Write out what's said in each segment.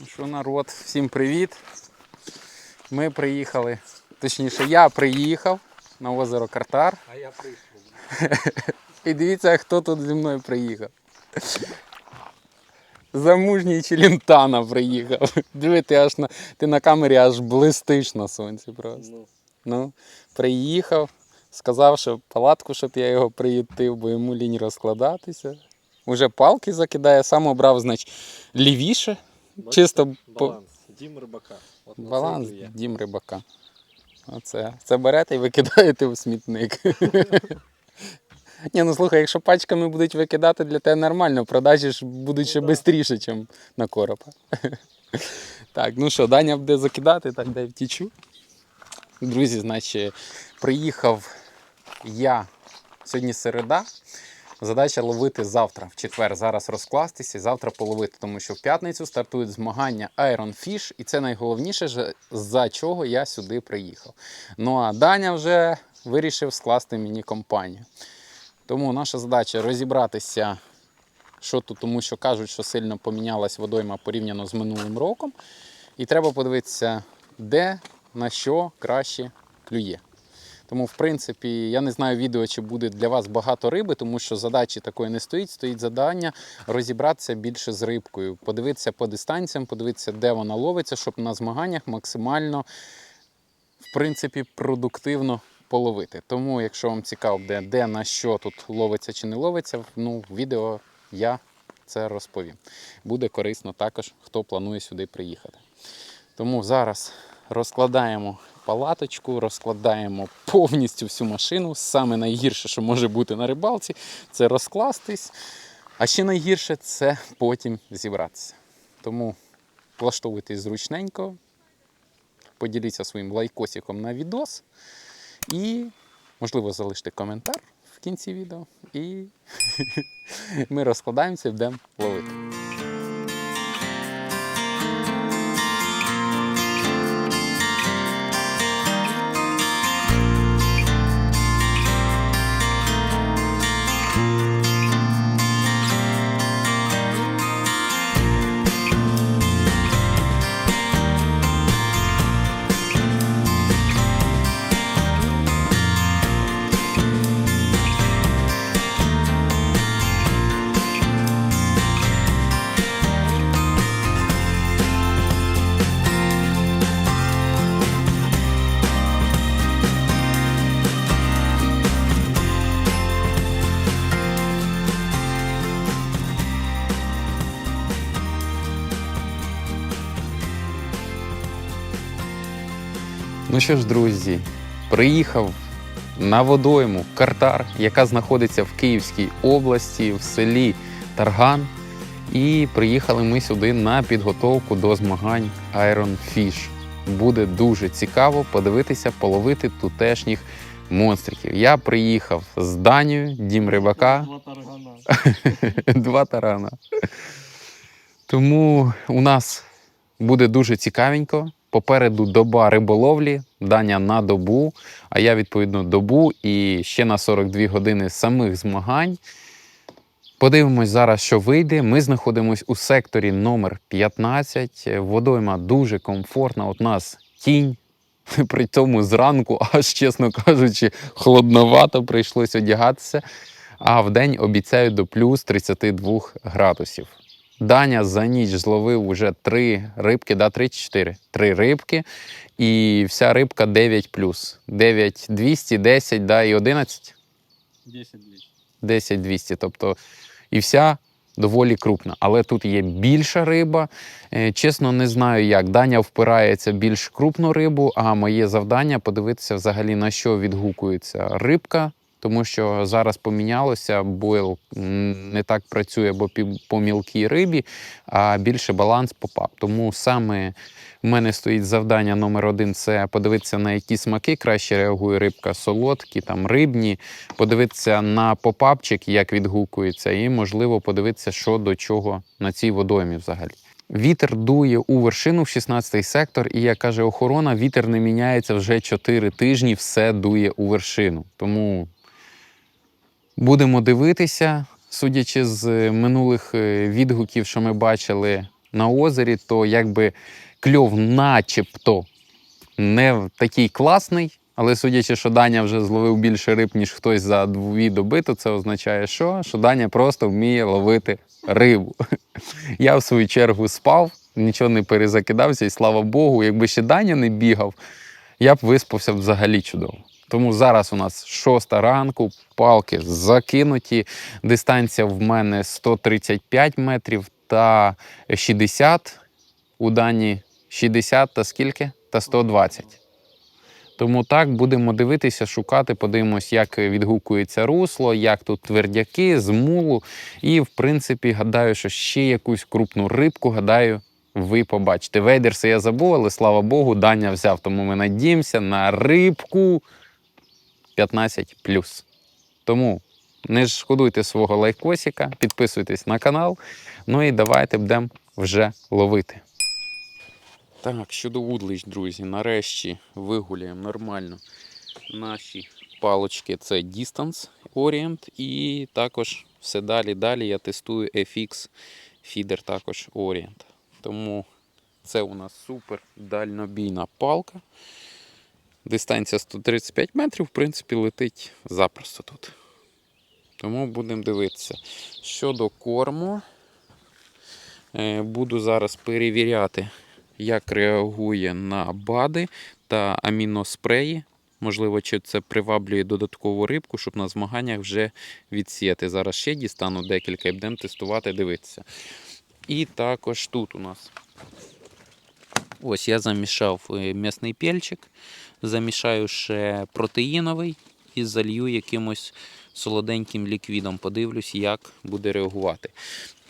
Ну Що народ, всім привіт. Ми приїхали, точніше, я приїхав на озеро Картар. А я прийшов. І дивіться, хто тут зі мною приїхав. Замужній Челентана приїхав. Диви, ти аж на, ти на камері аж блистиш на сонці просто. Ну, Ну, приїхав, сказав, що палатку, щоб я його приютив, бо йому лінь розкладатися. Уже палки закидає, сам обрав, значить, лівіше. Чисто баланс. Дім рибака. От Баланс це дім рибака. Оце. Це берете і викидаєте в смітник. Ні, ну слухай, якщо пачками будуть викидати, для тебе нормально, продажі ж будуть ще Ну швидше, ніж на коропа. Так, ну що, Даня буде закидати, так дай втічу. Друзі, значить, приїхав я сьогодні середа. Задача ловити завтра, в четвер, зараз розкластися і завтра половити, тому що в п'ятницю стартують змагання Iron Fish, і це найголовніше, за чого я сюди приїхав. Ну а Даня вже вирішив скласти мені компанію. Тому наша задача розібратися, що тут, тому що кажуть, що сильно помінялась водойма порівняно з минулим роком. І треба подивитися, де на що краще клює. Тому, в принципі, я не знаю відео, чи буде для вас багато риби, тому що задачі такої не стоїть. Стоїть завдання розібратися більше з рибкою, подивитися по дистанціям, подивитися, де вона ловиться, щоб на змаганнях максимально, в принципі, продуктивно половити. Тому, якщо вам цікаво, де, де на що тут ловиться чи не ловиться, ну, відео я це розповім. Буде корисно також, хто планує сюди приїхати. Тому зараз розкладаємо палаточку, розкладаємо повністю всю машину. Саме найгірше, що може бути на рибалці, це розкластись. А ще найгірше це потім зібратися. Тому влаштовуйтесь зручненько, поділіться своїм лайкосиком на відос і, можливо, залиште коментар в кінці відео. І ми розкладаємося і йдемо ловити. Що ж, друзі, приїхав на водойму Картар, яка знаходиться в Київській області, в селі Тарган. І приїхали ми сюди на підготовку до змагань Iron Fish. Буде дуже цікаво подивитися, половити тутешніх монстриків. Я приїхав з Данією, дім рибака, два тарана. Тому у нас буде дуже цікавенько. Попереду доба риболовлі, Даня на добу, а я відповідно добу і ще на 42 години самих змагань. Подивимось зараз, що вийде. Ми знаходимося у секторі номер 15. Водойма дуже комфортна. От нас тінь. При цьому зранку, аж чесно кажучи, холодновато прийшлось одягатися. А в день обіцяють до плюс 32 градусів. Даня за ніч зловив уже три рибки, да, 3 чи 4? Три рибки. І вся рибка 9 плюс. 9 200, 10, да, і 11? 10 літ. 10 200. Тобто і вся доволі крупна. Але тут є більша риба. Е, Чесно, не знаю як. Даня впирається більш крупну рибу, а моє завдання подивитися взагалі на що відгукується рибка. Тому що зараз помінялося, бойл не так працює, бо по мілкій рибі, а більше баланс попав. Тому саме в мене стоїть завдання номер один це подивитися, на які смаки краще реагує рибка, солодкі, там рибні, подивитися на попапчик, як відгукується, і можливо подивитися, що до чого на цій водоймі взагалі. Вітер дує у вершину в 16-й сектор, і як каже охорона, вітер не міняється вже 4 тижні, все дує у вершину. Тому будемо дивитися, судячи з минулих е, відгуків, що ми бачили, на озері, то якби кльов начебто не такий класний. Але судячи, що Даня вже зловив більше риб, ніж хтось за дві доби, то це означає, що? що Даня просто вміє ловити рибу. Я в свою чергу спав, нічого не перезакидався, і слава Богу, якби ще Даня не бігав, я б виспався взагалі чудово. Тому зараз у нас шоста ранку, палки закинуті. Дистанція в мене 135 метрів та 60. У Дані 60 та скільки? Та 120. Тому так будемо дивитися, шукати, подивимось, як відгукується русло, як тут твердяки, змулу. І, в принципі, гадаю, що ще якусь крупну рибку, гадаю, ви побачите. Вейдерси я забув, але слава Богу, Даня взяв. Тому ми надіємося на рибку 15 Тому не шкодуйте свого лайкосика, підписуйтесь на канал. Ну і давайте будемо вже ловити. Так, щодо вудлищ, друзі, нарешті вигуляємо нормально наші палочки. Це Distance Orient. І також все далі далі я тестую FX фідер також Orient. Тому це у нас супер дальнобійна палка. Дистанція 135 метрів, в принципі, летить запросто тут. Тому будемо дивитися. Щодо корму, е, буду зараз перевіряти, як реагує на БАДи та аміноспреї. Можливо, чи це приваблює додаткову рибку, щоб на змаганнях вже відсіяти. Зараз ще дістану декілька і будемо тестувати, дивитися. І також тут у нас. Ось я замішав е, м'ясний пельчик, замішаю ще протеїновий і залью якимось солоденьким ліквідом. Подивлюсь, як буде реагувати.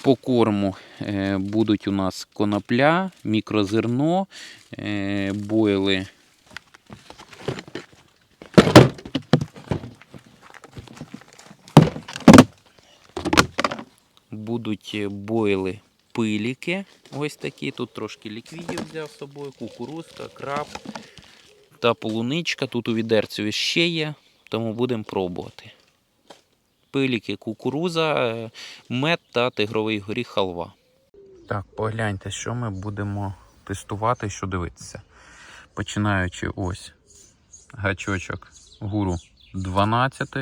По корму е, будуть у нас конопля, мікрозерно, е, бойли. Будуть бойли пиліки. Ось такі. Тут трошки ліквідів взяв з собою, кукурузка, краб та полуничка. Тут у відерцеві ще є, тому будемо пробувати. Пиліки, кукуруза, е, мед та тигровий горіх халва. Так, погляньте, що ми будемо тестувати, що дивитися. Починаючи ось гачочок гуру 12,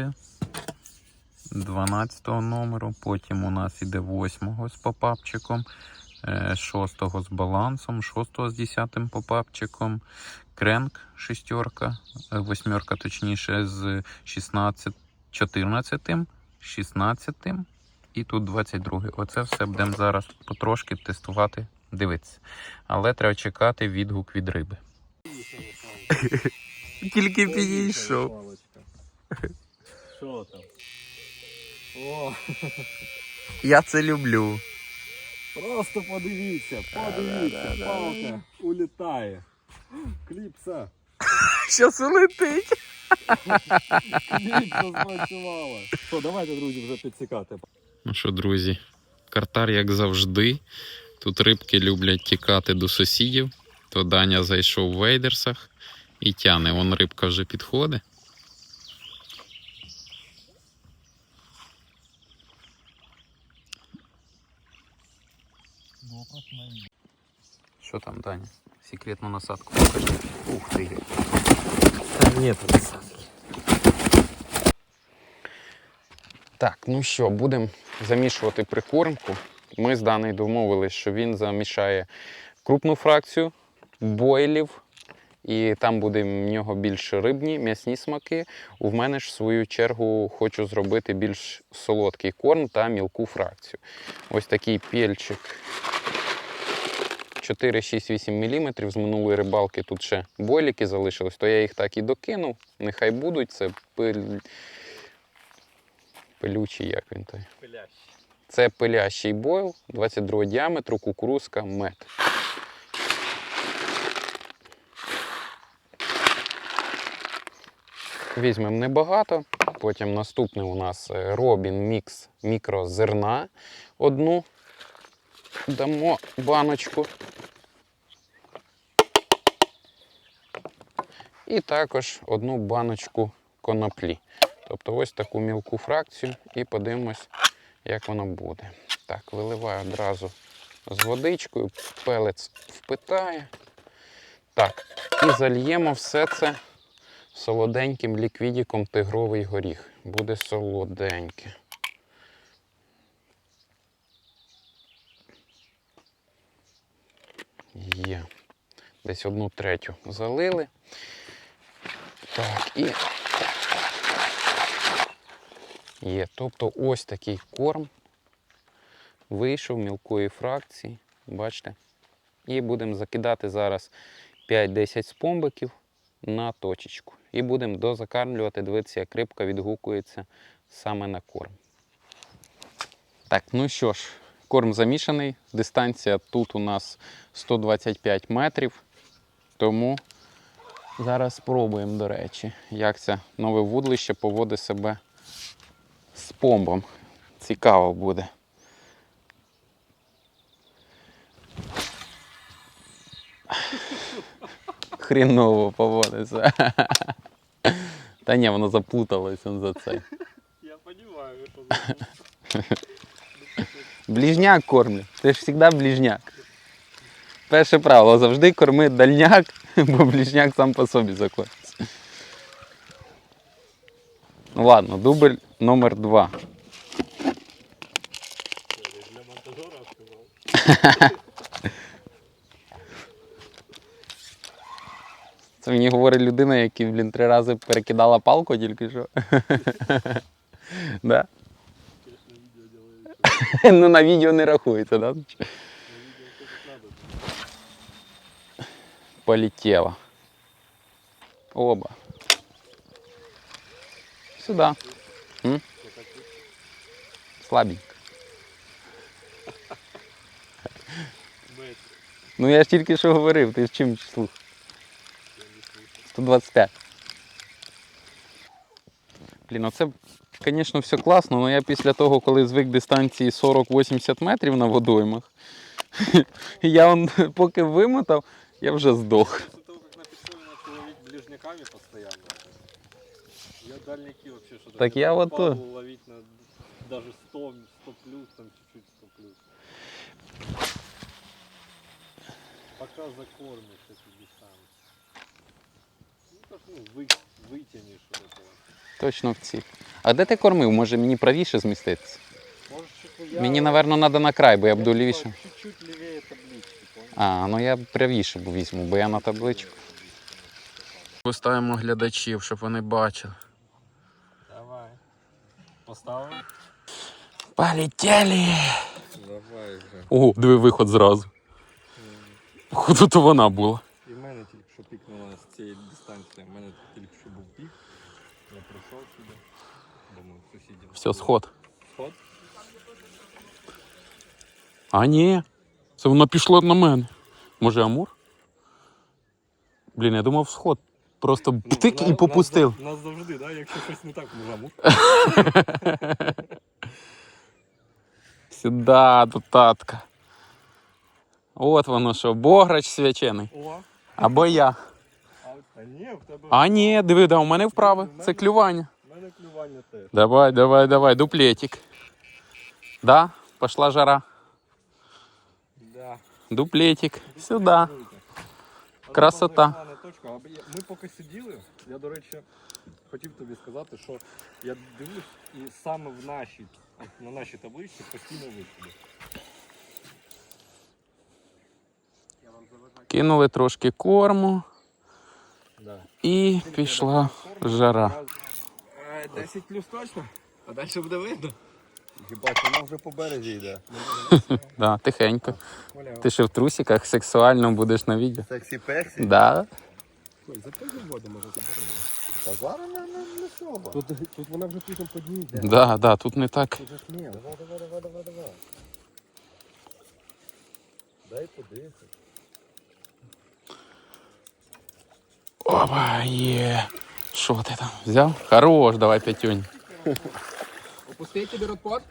12 номеру, потім у нас іде 8 з попапчиком, 6 з балансом, 6 з 10 попапчиком, кренк шестерка, е, восьмерка точніше з 16, 14, 16 і тут 22. Оце все будемо зараз потрошки тестувати, дивитися. Але треба чекати відгук від риби. Тільки підійшов. Що там? О, Я це люблю. просто подивіться, подивіться, палка улітає. Кліпса, Щас улетить. кліпса спрацювала. Що, давайте, друзі, вже підсікати. Ну що, друзі, картар, як завжди. Тут рибки люблять тікати до сусідів. То Даня зайшов в вейдерсах і тяне. Вон рибка вже підходить. Що там, Даня? Секретну насадку покажи. Ух ти. Там нет насадки. Так, ну що, будемо замішувати прикормку. Ми з Даною домовились, що він замішає крупну фракцію бойлів, і там буде в нього більш рибні, м'ясні смаки. У мене ж в свою чергу хочу зробити більш солодкий корм та мілку фракцію. Ось такий пельчик 4, 6, 8 мм. З минулої рибалки тут ще бойліки залишились, то я їх так і докинув. Нехай будуть. Це пиль... пилючий, як він той. Пилящий. Це пилящий бойл 22 діаметру, кукурузка, мед. Візьмемо небагато. Потім наступний у нас е, Робін Мікс мікрозерна. Одну дамо баночку. І також одну баночку коноплі. Тобто ось таку мілку фракцію і подивимось, як воно буде. Так, виливаю одразу з водичкою, пелець впитає. Так, і зальємо все це солоденьким ліквідіком тигровий горіх. Буде солоденьке. Є. Десь одну третю залили. Так, і є. Тобто ось такий корм вийшов мілкої фракції. Бачите? І будемо закидати зараз 5-10 спомбиків на точечку. І будемо дозакармлювати, дивитися, як рибка відгукується саме на корм. Так, ну що ж, корм замішаний. Дистанція тут у нас 125 метрів. Тому зараз спробуємо, до речі, як це нове вудлище поводить себе з помбом. Цікаво буде. Хріново поводиться. Та ні, воно заплуталось он за це. Я понимаю, що Ближняк кормлю. Ти ж завжди ближняк. Перше правило завжди корми дальняк, бо ближняк сам по собі закормиться. Ну ладно, дубль номер два. Це мені говорить людина, яка, блін, три рази перекидала палку тільки що. Да? Конечно, відео делають. Ну на відео не рахується, да? На відео що тут надо. Полетело. Оба. Сюда. М? Слабенько. Метр. Ну я ж тільки що говорив, ти з чим слух? Я не слышу. 125. Блін, оце, звісно, все класно, але я після того, коли звик дистанції 40-80 метрів на водоймах, я он, поки вимотав, я вже здох. После того, как на пикселе начал ловить ближняками постоянно, я дальники вообще что-то... Так где-то я вот попал то- ловить на даже 100, 100 плюс, там чуть-чуть 100 плюс. Пока закормишь эту дистанцию. Ну, так, ну, вы, вытянешь вот этого. Точно в ціль. А де ти кормив? Може мені правіше зміститися? Чуть Мені, напевно, треба на край, бо я буду лівіше. Чуть-чуть левее таблички, понял? А, ну я правіше візьму, бо я на табличку. Поставимо глядачів, щоб вони бачили. Давай. Поставим? Полетели! Давай вже. Ого, диви виход зразу. Походу, то вона була. І в мене тільки що пікнуло з цієї дистанції. У мене тільки що був пік. Я прийшов сюди. Бо ми сусідів. Все, сход. Сход? А ні. Це воно пішло на мене. Може Амур? Блін, я думав сход. Просто птик Ну, і попустив. Нас, нас завжди, да? якщо щось не так, ми заму. Сюда, татка. От воно що, бограч свячений. О, Або я. а, ні, в тебе. А ні, диви, да, у мене вправо. Це клювання. У мене клювання теж. Давай, давай, давай, дуплетик. Да, пошла жара. Да. Дуплетик. Сюда. Круто. А Красота. тут класна точка. А я- Ми поки сиділи, я, до речі, хотів тобі сказати, що я дивлюсь і саме в нашій, на нашій табличці постійно виходить. Я вам заважаю. Кинули трошки корму Да. і пішла жара. 10 плюс точно? А далі буде видно? Хіба вона вже по березі йде. Да, тихенько. Ти ще в трусиках сексуально будеш на відео. Сексі персі? Да. Запозив воду, може заберемо. Та зараз не, не, не особо. Тут, тут вона вже потім по дні йде. Да, да, тут не так. Тут же сміло. Давай, давай, давай, давай, давай. Дай подивитися. Опа, є. Що ти там взяв? Хорош, давай п'ятюнь. Опустить тобі ротпот?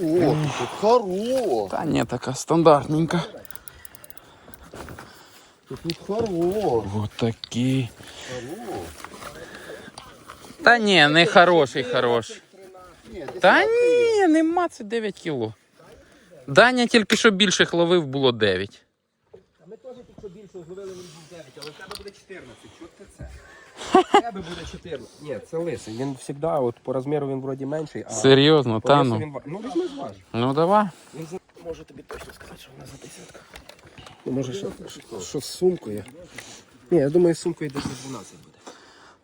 О, тут хорош. Та ні, така стандартненька. Тут хорош. Вот такий. Хорош. Та ні, не хороший, хороший. Ні, Та ні, нема це 9 кіло. Даня тільки що більших ловив, було 9. А ми теж тут що зловили, він був 9, але в тебе буде 14. Чого ти це? В тебе буде 14. Ні, це лисий. Він завжди, от по розміру він вроді менший, а Серйозно, по та весу ну. він... ва- Ну, візьми зваж. Ну давай. Він за... Можу тобі точно сказати, що вона за десятка. Ну, може, що, що, що з сумкою. Ні, я думаю, з сумкою десь за 12 буде.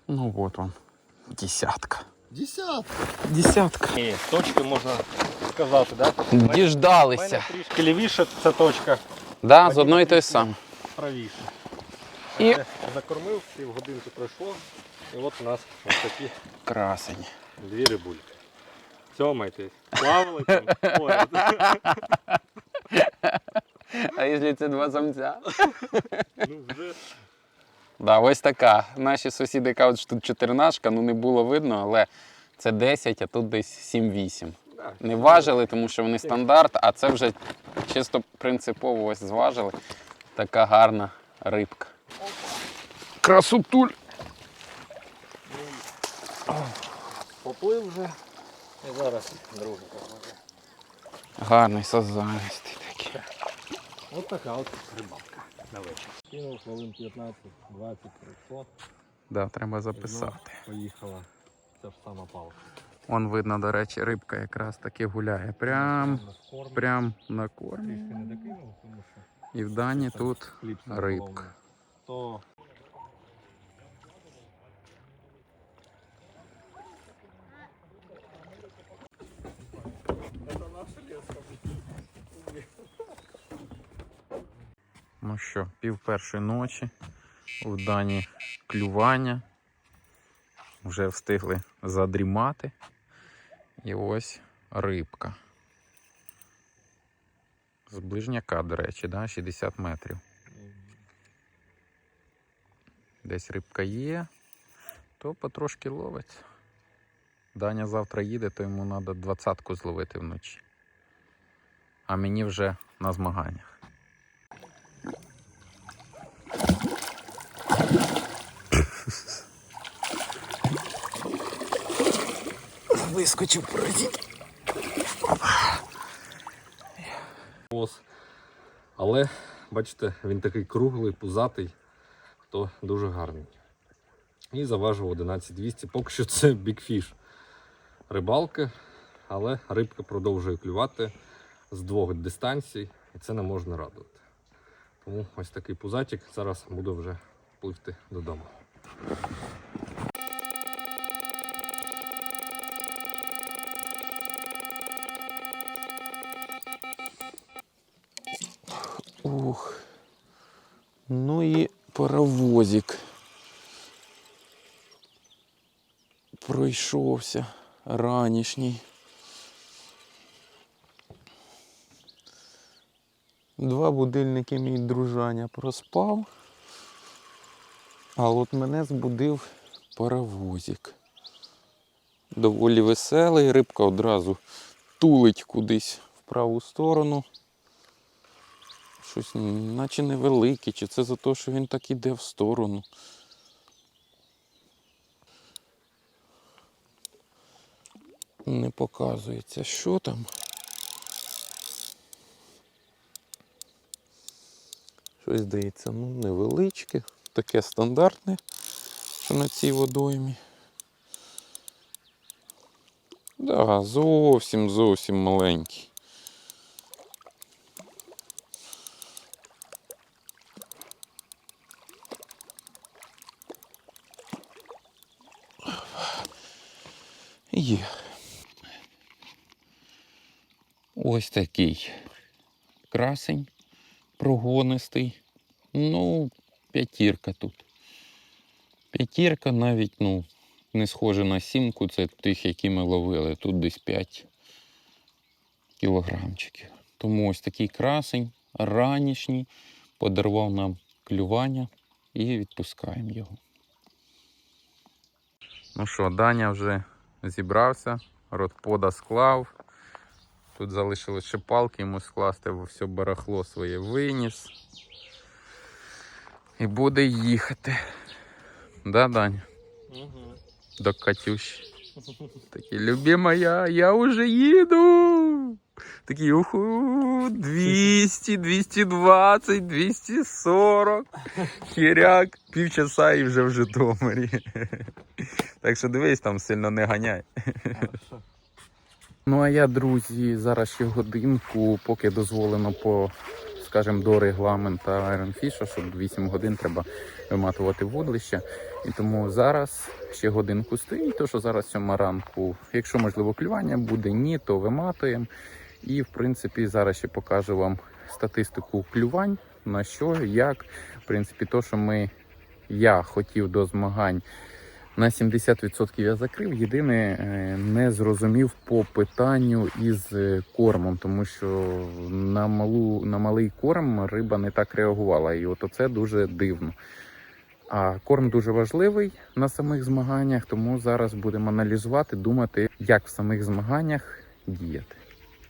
Ну от он. Десятка. Десятка. Десятка. Ні, точки можна сказати, да? Діждалися. трішки лівіше ця точка Да, з одної той саме. Правіше. І- закормив, півгодинки пройшло, і от у нас ось такі Красень. дві рибульки. Цьомайтесь. Плавали там поряд. А якщо це два самця? Ну вже Да, ось така. Наші сусіди кажуть, що тут чотирнашка, ну не було видно, але це 10, а тут десь 7-8. Не важили, тому що вони стандарт, а це вже чисто принципово ось зважили. Така гарна рибка. Красотуль! поплив вже. І зараз другий покладе. Гарний сазанистий такий. От така от рибалка на вечір. Кинув хвилин 15-20 пройшло. Да, треба записати. Поїхала ця ж сама палка. Вон видно, до речі, рибка якраз таки гуляє. Прям, прям на кормі. Трішки не докинув, тому що І в Дані тут рибка. Ну що, пів першої ночі. В Дані клювання. Вже встигли задрімати. І ось рибка. З ближняка, до речі, да? 60 метрів. Десь рибка є, то потрошки ловить. Даня завтра їде, то йому треба двадцятку зловити вночі. А мені вже на змаганнях. Вискочив паразит. Але, бачите, він такий круглий, пузатий, то дуже гарний. І заважив 11200. Поки що це бікфіш рибалки, але рибка продовжує клювати з двох дистанцій, і це не можна радувати. Тому ось такий пузатик. Зараз буду вже пливти додому. Ну і паровозик. Пройшовся ранішній. Два будильники мій дружаня проспав. А от мене збудив паровозик. Доволі веселий, рибка одразу тулить кудись в праву сторону. Щось наче невеликий, чи це за те, що він так іде в сторону. Не показується, що там. Щось здається, ну, невеличке, таке стандартне, що на цій водоймі. Да, зовсім зовсім маленький. Ось такий красень прогонистий. Ну, п'ятірка тут. П'ятірка навіть, ну, не схоже на сімку, це тих, які ми ловили. Тут десь 5 кілограмчиків. Тому ось такий красень, ранішній, подарував нам клювання і відпускаємо його. Ну що, Даня вже зібрався, ротпода склав. Тут залишилось ще палки йому скласти, все барахло своє виніс. І буде їхати. Да, Даня? До Катюші. Такі, любимая, я уже їду. Такий уху, 200, 220, 240. Хіряк, півчаса і вже в Житомирі. Так що дивись, там сильно не ганяй. Ну а я, друзі, зараз ще годинку, поки дозволено по, скажімо, до регламенту Iron Fish, щоб 8 годин треба виматувати вудлище. І тому зараз ще годинку стоїть, то що зараз сьома ранку. Якщо можливо клювання буде, ні, то виматуємо. І в принципі зараз ще покажу вам статистику клювань, на що, як. В принципі, то, що ми я хотів до змагань. На 70% я закрив. Єдине е, не зрозумів по питанню із е, кормом, тому що на малу на малий корм риба не так реагувала, і от це дуже дивно. А корм дуже важливий на самих змаганнях, тому зараз будемо аналізувати, думати, як в самих змаганнях діяти.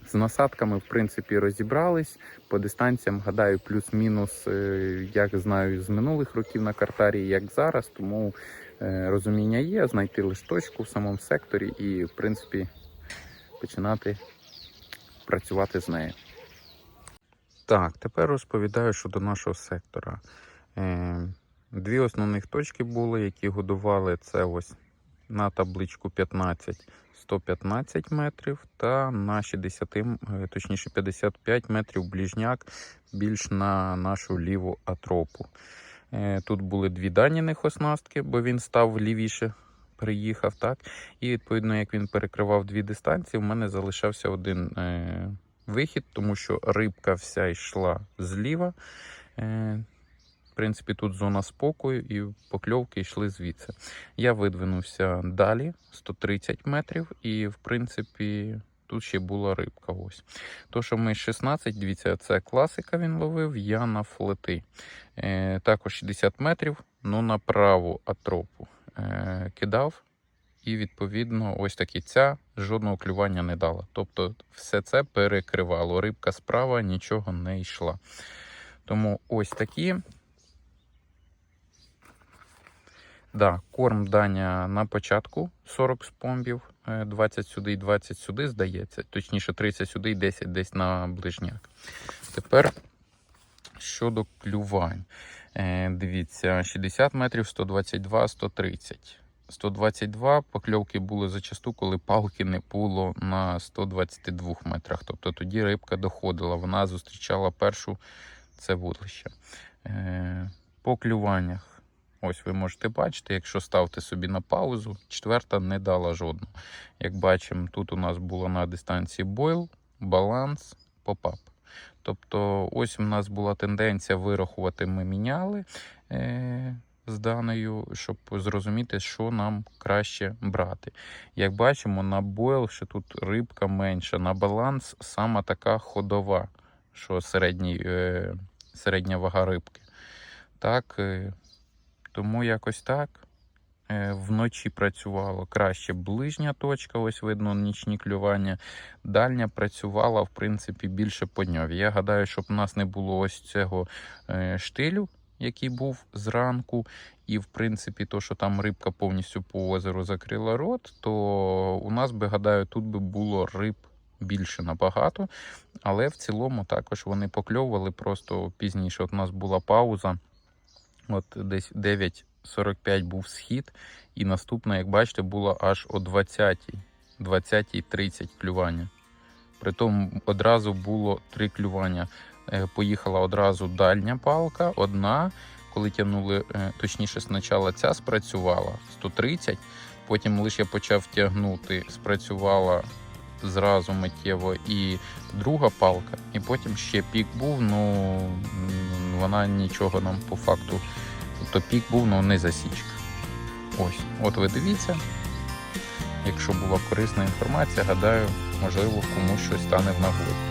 З насадками, в принципі, розібрались. По дистанціям, гадаю, плюс-мінус, е, як знаю з минулих років на картарі, як зараз. Тому розуміння є, знайти лише точку в самому секторі і, в принципі, починати працювати з нею. Так, тепер розповідаю щодо нашого сектора. Е, Дві основних точки були, які годували це ось на табличку 15 115 метрів та на 60, е, точніше 55 метрів ближняк більш на нашу ліву атропу. Е, Тут були дві даніних оснастки, бо він став лівіше, приїхав, так. І відповідно, як він перекривав дві дистанції, в мене залишався один е, вихід, тому що рибка вся йшла зліва. Е, в принципі, тут зона спокою і покльовки йшли звідси. Я видвинувся далі 130 метрів, і в принципі тут ще була рибка. Ось. То, що ми 16, дивіться, це класика він ловив, я на флети. Е, також 60 метрів, ну на праву атропу е, кидав. І відповідно, ось таки ця жодного клювання не дала. Тобто все це перекривало. Рибка справа нічого не йшла. Тому ось такі. Да, корм Даня на початку 40 спомбів, 20 сюди і 20 сюди, здається. Точніше, 30 сюди і 10 десь на ближняк. Тепер щодо клювань. Е, Дивіться, 60 метрів, 122, 130. 122 покльовки були зачасту, коли палки не було на 122 метрах. Тобто тоді рибка доходила, вона зустрічала першу це вудлище. Е, По клюваннях. Ось ви можете бачити, якщо ставте собі на паузу, четверта не дала жодного. Як бачимо, тут у нас було на дистанції бойл, баланс, попап. Тобто, ось у нас була тенденція вирахувати, ми міняли е- з даною, щоб зрозуміти, що нам краще брати. Як бачимо, на бойл, що тут рибка менша, на баланс сама така ходова, що середній, е- середня вага рибки. Так, е- тому якось так. Е, Вночі працювало краще ближня точка, ось видно нічні клювання. Дальня працювала, в принципі, більше по дньові. Я гадаю, щоб у нас не було ось цього е, штилю, який був зранку. І, в принципі, то, що там рибка повністю по озеру закрила рот, то у нас би, гадаю, тут би було риб більше набагато. Але в цілому також вони покльовували просто пізніше. От у нас була пауза. От десь 9.45 був схід, і наступна, як бачите, було аж о 20-й, 20.30 клювання. Притом одразу було три клювання. Е, Поїхала одразу дальня палка, одна. Коли тягнули, е, точніше, спочатку ця спрацювала 130, потім лише я почав тягнути, спрацювала зразу миттєво і друга палка, і потім ще пік був, ну вона нічого нам по факту. Тобто пік був, ну не засічка. Ось, от ви дивіться. Якщо була корисна інформація, гадаю, можливо, комусь щось стане в нагоді.